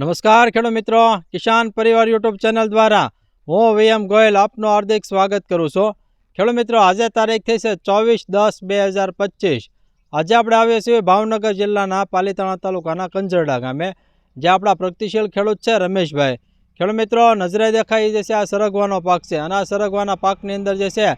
નમસ્કાર ખેડૂત મિત્રો, કિસાન પરિવાર યુટ્યુબ ચેનલ દ્વારા હું વીએમ ગોયલ આપનું હાર્દિક સ્વાગત કરું છું. ખેડૂત મિત્રો, આજે તારીખ થઈ છે ચોવીસ દસ બે હજાર પચીસ. આજે આપણે આવીએ છીએ ભાવનગર જિલ્લાના પાલીતાણા તાલુકાના કંજરડા ગામે જે આપણા પ્રગતિશીલ ખેડૂત છે રમેશભાઈ. ખેડૂત મિત્રો, નજરે દેખાય જે છે આ સરગવાનો પાક છે. અને આ સરગવાના પાકની અંદર જે છે,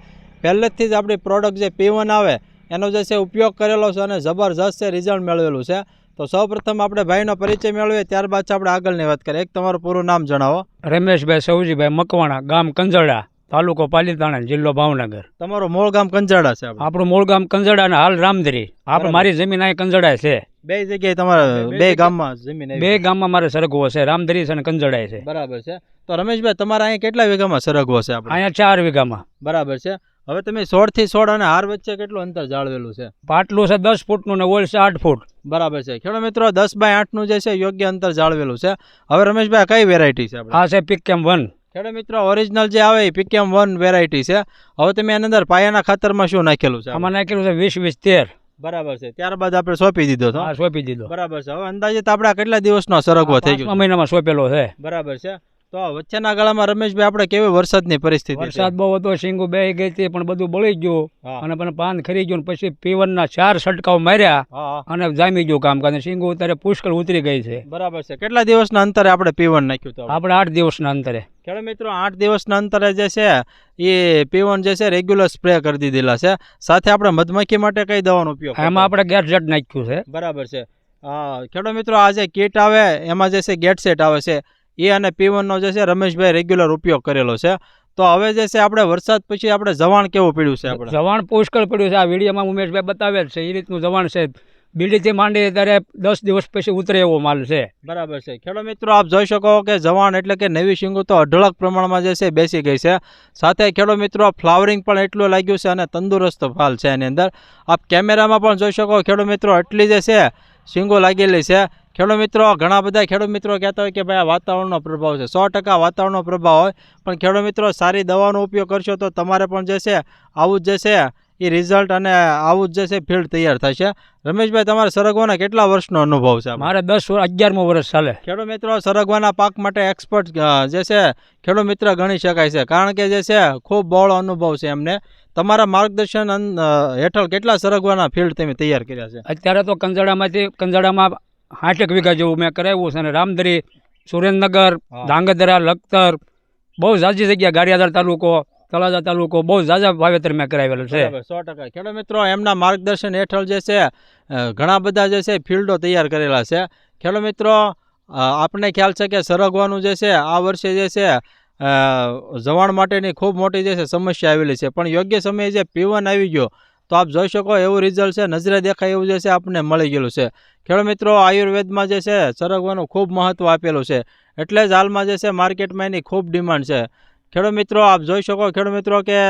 પહેલેથી જ આપણી પ્રોડક્ટ જે પીવન આવે, એનો જે છે ઉપયોગ કરેલો છે અને જબરજસ્ત છે રિઝલ્ટ મેળવેલું છે. તો સૌપ્રથમ આપણે ભાઈનો પરિચય મેળવીએ ત્યારબાદ આપણે આગળની વાત કરીએ. એક તમારું પૂરું નામ જણાવો. રમેશભાઈ સૌજીભાઈ મકવાણા ગામ કંજળા તાલુકો પાલીતાણા જિલ્લો ભાવનગર. તમારું મૂળ ગામ કંજાડા છે આપણું. મૂળ ગામ કંજાડા અને હાલ રામધરી આપણે મારી જમીન અહીં કંજાડા છે. બે જગ્યાએ તમારા બે બે ગામમાં જમીન બે ગામમાં મારે સરગવો છે રામધરી છે અને કંજાડા છે. બરાબર છે. તો રમેશભાઈ તમારા અહીંયા કેટલા વીઘામાં સરગવો છે આપણે? અહીંયા ચાર વીઘામાં. બરાબર છે. હવે તમે સોળથી સોળ અને હાર વચ્ચે કેટલું અંતર જાળવેલું છે? પાટલું છે દસ ફૂટનું ને ઓલ છે આઠ ફૂટ. બરાબર છે. ખેડૂત મિત્રો દસ બાય આઠનું જે છે યોગ્ય અંતર જાળવેલું છે. હવે રમેશભાઈ કઈ વેરાયટી છે આ છે પિકેમ વન ખેડૂત મિત્રો ઓરિજિનલ જે આવે એ પીકેમ વન વેરાયટી છે. હવે તમે એની અંદર પાયાના ખાતરમાં શું નાખેલું છે? આમાં નાખેલું છે વીસ વીસ તેર. બરાબર છે. ત્યારબાદ આપણે સોંપી દીધો તો? આ સોંપી દીધો. બરાબર છે. હવે અંદાજે આપણે કેટલા દિવસનો સરગવો થઈ ગયો મહિનામાં સોંપેલો છે. બરાબર છે. તો વચ્ચેના ગાળામાં રમેશભાઈ આપણે કેવી વરસાદની પરિસ્થિતિ વરસાદ બહુ હતો શીંગું બે ગઈ હતી પણ બધું બળી ગયું. અને પણ પાન ખરી ગયું પછી પીવનના ચાર છંટકાવ માર્યા. અને જામી ગયું કામ અને શીંગું અત્યારે પુષ્કળ ઉતરી ગઈ છે. બરાબર છે. કેટલા દિવસના અંતરે આપણે પીવન નાખ્યું તો આપણે આઠ દિવસના અંતરે. ખેડૂત મિત્રો આઠ દિવસના અંતરે જે છે એ પીવન જે છે રેગ્યુલર સ્પ્રે કરી દીધેલા છે. સાથે આપણે મધમાખી માટે કઈ દવાનો ઉપયોગ એમાં આપણે ગેટ જેટ નાખ્યું છે. બરાબર છે. ખેડૂત મિત્રો આ જે કીટ આવે એમાં જે છે ગેટ સેટ આવે છે. એ અને પીવનનો જે છે રમેશભાઈ રેગ્યુલર ઉપયોગ કરેલો છે. તો હવે જે છે આપણે વરસાદ પછી આપણે જવાણ કેવું પડ્યું છે આપણે? જવાણ પુષ્કળ પડ્યું છે. આ વિડીયોમાં ઉમેશભાઈ બતાવેલ છે. એ રીતનું જવાણ છે. બીડીથી માંડી ત્યારે દસ દિવસ પછી ઉતરે એવો માલ છે. બરાબર છે. ખેડૂત મિત્રો આપ જોઈ શકો કે જવાન એટલે કે નવી શીંગો તો અઢળક પ્રમાણમાં જે છે બેસી ગઈ છે. સાથે ખેડૂત મિત્રો ફ્લાવરિંગ પણ એટલું લાગ્યું છે અને તંદુરસ્ત ફાલ છે એની અંદર. આપ કેમેરામાં પણ જોઈ શકો ખેડૂત મિત્રો એટલી જે છે શીંગો લાગેલી છે. ખેડૂત મિત્રો, ઘણા બધા ખેડૂત મિત્રો કહેતા હોય કે ભાઈ આ વાતાવરણનો પ્રભાવ છે. સો ટકા વાતાવરણનો પ્રભાવ હોય. પણ ખેડૂત મિત્રો, સારી દવાનો ઉપયોગ કરશો તો તમારે પણ જે છે, આવું જ જે છે એ રિઝલ્ટ અને આવું જ જે છે ફિલ્ડ તૈયાર થશે. રમેશભાઈ તમારે સરગવાના કેટલા વર્ષનો અનુભવ છે મારે દસ અગિયારમું વર્ષ ચાલે. ખેડૂત મિત્રો સરગવાના પાક માટે એક્સપર્ટ જે છે ખેડૂત મિત્ર ગણી શકાય છે. કારણ કે જે છે ખૂબ બહોળો અનુભવ છે એમને. તમારા માર્ગદર્શન હેઠળ કેટલા સરગવાના ફિલ્ડ તમે તૈયાર કર્યા છે? અત્યારે તો કંજાડામાંથી કંજાડામાં આઠેક વીઘા જેવું મેં કરાવ્યું છે અને રામદરી સુરેન્દ્રનગર. ધાંગધ્રા લખતર બહુ ઝાઝી જગ્યા ગારિયાધાર તાલુકો તળાજા તાલુકો બહુ ઝાઝા વાવેતર મેં કરાવેલું છે. સો ટકા. ખેડૂત મિત્રો, એમના માર્ગદર્શન હેઠળ જે છે ઘણા બધા જે છે, ફિલ્ડો તૈયાર કરેલા છે. ખેડૂત મિત્રો આપણે ખ્યાલ છે કે સરગવાનું જે છે, આ વર્ષે જે છે જવાણ માટેની ખૂબ મોટી જે છે, સમસ્યા આવેલી છે. પણ યોગ્ય સમયે જે પીવન આવી ગયો, તો આપ જોઈ શકો એવું રિઝલ્ટ છે, નજરે દેખાય એવું જે છે આપણને મળી ગયેલું છે. ખેડૂત મિત્રો, આયુર્વેદમાં જે છે, સરગવાનું ખૂબ મહત્ત્વ આપેલું છે. એટલે જ હાલમાં જે છે, માર્કેટમાં એની ખૂબ ડિમાન્ડ છે. ખેડૂત મિત્રો, આપ જોઈ શકો ખેડૂત મિત્રો કે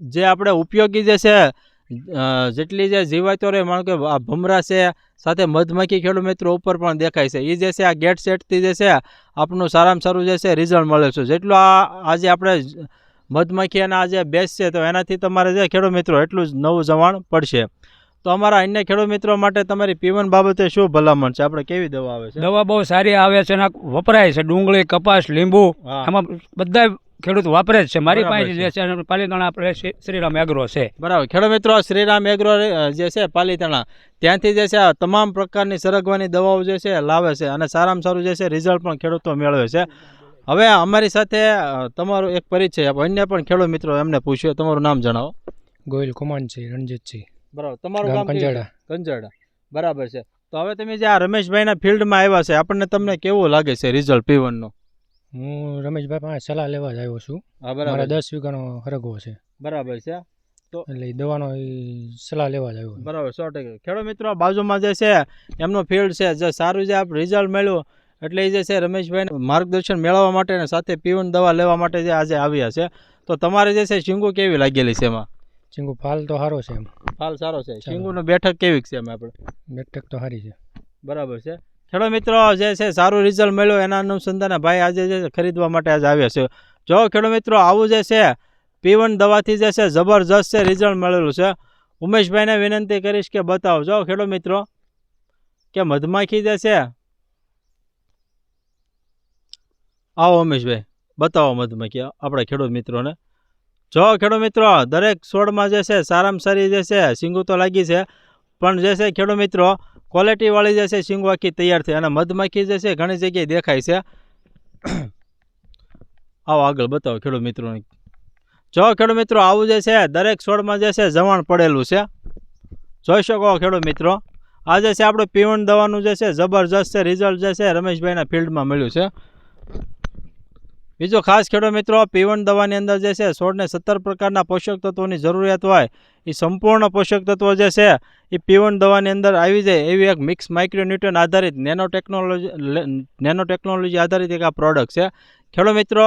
જે આપણે ઉપયોગી જે છે જેટલી જે જીવાતો રહે, માનો કે આ ભમરા છે, સાથે મધમાખી ખેડૂત મિત્રો ઉપર પણ દેખાય છે. એ જે છે, આ ગેટ સેટથી જે છે આપણું સારામાં સારું જે છે રિઝલ્ટ મળે છે. જેટલું આ, આજે આપણે મધમાખી અને આ જે બેસ છે, તો એનાથી તમારે જે ખેડૂત મિત્રો, એટલું જ નવું જવાણ પડશે. તો અમારા અન્ય ખેડૂત મિત્રો માટે તમારી પીવન બાબતે શું ભલામણ છે? આપણે કેવી દવા આવે છે? દવા બહુ સારી આવે છે અને વપરાય છે. ડુંગળી કપાસ લીંબુ આમાં બધા ખેડૂત વાપરે જ છે. મારી પાસે જે છે. પાલીતાણા આપણે શ્રીરામ એગ્રો છે. બરાબર. ખેડૂત મિત્રો શ્રીરામ એગ્રો જે છે પાલીતાણા ત્યાંથી જે છે આ તમામ પ્રકારની સરગવાની દવાઓ જે છે લાવે છે અને સારામાં સારું જે છે રિઝલ્ટ પણ ખેડૂતો મેળવે છે. હવે અમારી સાથે તમારો એક પરિચય અન્ય પણ ખેડૂત મિત્રો એમને પૂછ્યો. તમારું નામ જણાવો. ગોયલ કુમાનસિંહ રણજીતસિંહ બરાબર. તમારું ગામ કંજાડા. કંજાડા. બરાબર છે. તો હવે તમે જે આ રમેશભાઈના ફિલ્ડમાં આવ્યા છે આપણને તમને કેવું લાગે છે રિઝલ્ટ પીવનનું હું રમેશભાઈ પાસે સલાહ લેવા જ આવ્યો છું. હા મારા બરાબર દસ વીઘાનો હરગવો છે. બરાબર છે. તો એટલે દવાનો સલાહ લેવા જ આવ્યો બરાબર સો ટકા. ખેડૂત મિત્રો બાજુમાં જે છે એમનો ફિલ્ડ છે જે સારું જે આપ રિઝલ્ટ મળ્યું એટલે એ જે છે રમેશભાઈ માર્ગદર્શન મેળવવા માટે અને સાથે પીવન દવા લેવા માટે જે આજે આવ્યા છે. તો તમારે જે છે શીંગો કેવી લાગેલી છે એમાં? ચીંગુ ફાલ તો સારો છે એમ. ફાલ સારો છે. ચીંગુનો બેઠક કેવી છે એમ આપણે? બેઠક તો સારી છે. બરાબર છે. ખેડો મિત્રો જે છે સારું રિઝલ્ટ મળ્યું એના અનુસંધાને ભાઈ આજે જે ખરીદવા માટે આજે આવ્યા છે. જો ખેડો મિત્રો આવું જે છે પીવન દવાથી જે છે જબરજસ્ત છે રિઝલ્ટ મળેલું છે. ઉમેશભાઈને વિનંતી કરીશ કે બતાવો. જો ખેડો મિત્રો કે મધમાખી જે છે આવો ઉમેશભાઈ બતાવો મધમાખી આપણા ખેડૂત મિત્રોને. જો ખેડૂત મિત્રો, દરેક છોડમાં જે છે, સારામાં સારી જે છે, શીંગું તો લાગી છે. પણ જે છે ખેડૂત મિત્રો ક્વોલિટીવાળી જે છે, શીંગું આખી તૈયાર થઈ અને મધમાખી જે છે, ઘણી જગ્યાએ દેખાય છે. આવો આગળ બતાવો ખેડૂત મિત્રોને. જો ખેડૂત મિત્રો, આવું જે છે, દરેક છોડમાં જે છે, જવાણ પડેલું છે. જોઈ શકો ખેડૂત મિત્રો, આ જે છે, આપણે પીવણ દવાનું જે છે, જબરજસ્ત છે. રિઝલ્ટ જે છે, રમેશભાઈના ફિલ્ડમાં મળ્યું છે. બીજો ખાસ ખેડૂત મિત્રો પીવણ દવાની અંદર જે છે છોડને સત્તર પ્રકારના પોષક તત્વોની જરૂરિયાત હોય એ સંપૂર્ણ પોષક તત્વો જે છે એ પીવણ દવાની અંદર આવી જાય એવી એક મિક્સ માઇક્રોન્યુટ્રન આધારિત નેનો ટેકનોલોજી નેનો ટેકનોલોજી આધારિત એક આ પ્રોડક્ટ છે. ખેડૂત મિત્રો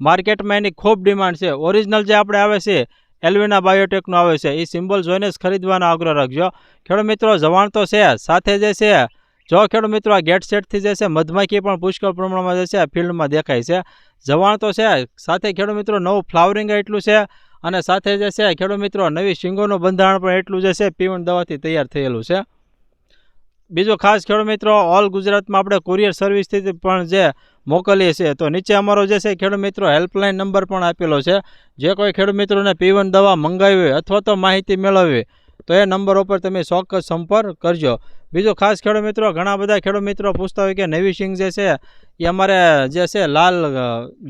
માર્કેટમાં એની ખૂબ ડિમાન્ડ છે. ઓરિજિનલ જે આપણે આવે છે એલ્વિના બાયોટેકનો આવે છે એ સિમ્બોલ જોઈને જ ખરીદવાનો આગ્રહ રાખજો. ખેડૂત મિત્રો, જવાણ તો છે, સાથે જે છે જો ખેડૂત મિત્રો આ ગેટ સેટથી જે છે મધમાખી પણ પુષ્કળ પ્રમાણમાં જે છે ફિલ્ડમાં દેખાય છે. જવાણ તો છે, સાથે ખેડૂત મિત્રો નવું ફ્લાવરિંગ એટલું છે અને સાથે જે છે ખેડૂત મિત્રો નવી શીંગોનું બંધારણ પણ એટલું જે છે પીવણ દવાથી તૈયાર થયેલું છે. બીજું ખાસ ખેડૂત મિત્રો ઓલ ગુજરાતમાં આપણે કુરિયર સર્વિસથી પણ જે મોકલીએ છીએ, તો નીચે અમારો જે છે, ખેડૂત મિત્રો હેલ્પલાઇન નંબર પણ આપેલો છે. જે કોઈ ખેડૂત મિત્રોને પીવન દવા મંગાવી અથવા તો માહિતી મેળવવી તો એ નંબર ઉપર તમે ચોક્કસ સંપર્ક કરજો. બીજું ખાસ ખેડૂત મિત્રો ઘણા બધા ખેડૂત મિત્રો પૂછતા હોય કે નવી સિંગ જે છે એ અમારે જે છે લાલ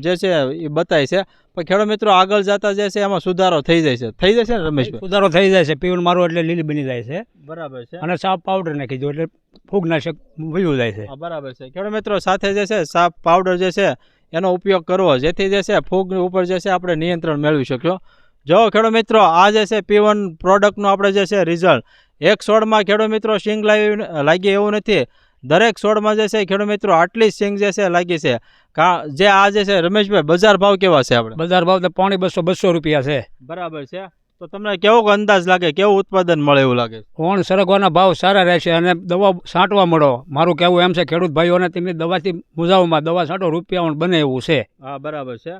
જે છે એ બતાય છે. પણ ખેડૂત મિત્રો આગળ જતા જે છે એમાં સુધારો થઈ જાય છે. થઈ જશે ને રમેશભાઈ સુધારો થઈ જાય છે. પીવન મારું એટલે લીલી બની જાય છે. બરાબર છે. અને સાફ પાવડર નાખી દો એટલે ફૂગનાશક વયું જાય છે. બરાબર છે. ખેડૂત મિત્રો સાથે જે છે સાપ પાવડર જે છે એનો ઉપયોગ કરવો. જેથી જે છે ફૂગ ઉપર જે છે આપણે નિયંત્રણ મેળવી શકીએ. જો ખેડૂત મિત્રો આ જે છે પી વન પ્રોડક્ટનું આપણે જે છે રિઝલ્ટ એક છોડમાં ખેડૂત મિત્રો સિંગ લાવી લાગી એવું નથી. દરેક છોડમાં જે છે ખેડૂત મિત્રો આટલી સિંગ જે છે લાગી છે. કા જે આ જે છે રમેશભાઈ બજાર ભાવ કેવા છે આપણે? બજાર ભાવ તો પોણી બસો બસો રૂપિયા છે. બરાબર છે. તો તમને કેવો અંદાજ લાગે કેવું ઉત્પાદન મળે એવું લાગે? કોણ સરગવાના ભાવ સારા રહેશે અને દવા છાંટવા મળો. મારું કહેવું એમ છે ખેડૂત ભાઈઓને તમે દવાથી મુજાવવામાં દવા છાંટો રૂપિયા બને એવું છે. હા બરાબર છે.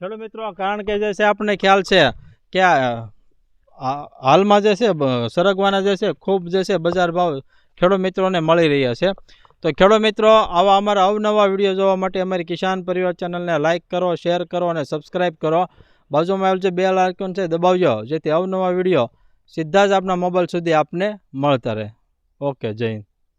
ખેડૂત મિત્રો કારણ કે જે છે આપણને ખ્યાલ છે કે આ- હાલમાં જે છે સરગવાના જે છે, ખૂબ જે છે, બજાર ભાવ ખેડૂત મિત્રોને મળી રહ્યા છે. તો ખેડૂત મિત્રો, આવા અમારા અવનવા વીડિયો જોવા માટે અમારી કિસાન પરિવાર ચેનલને લાઇક કરો, શેર કરો અને સબસ્ક્રાઈબ કરો. બાજુમાં આવેલ જે બેલ આઇકોન છે, દબાવજો, જેથી અવનવા વીડિયો સીધા જ આપના મોબાઈલ સુધી આપને મળતા રહે. ઓકે, જય હિન્દ.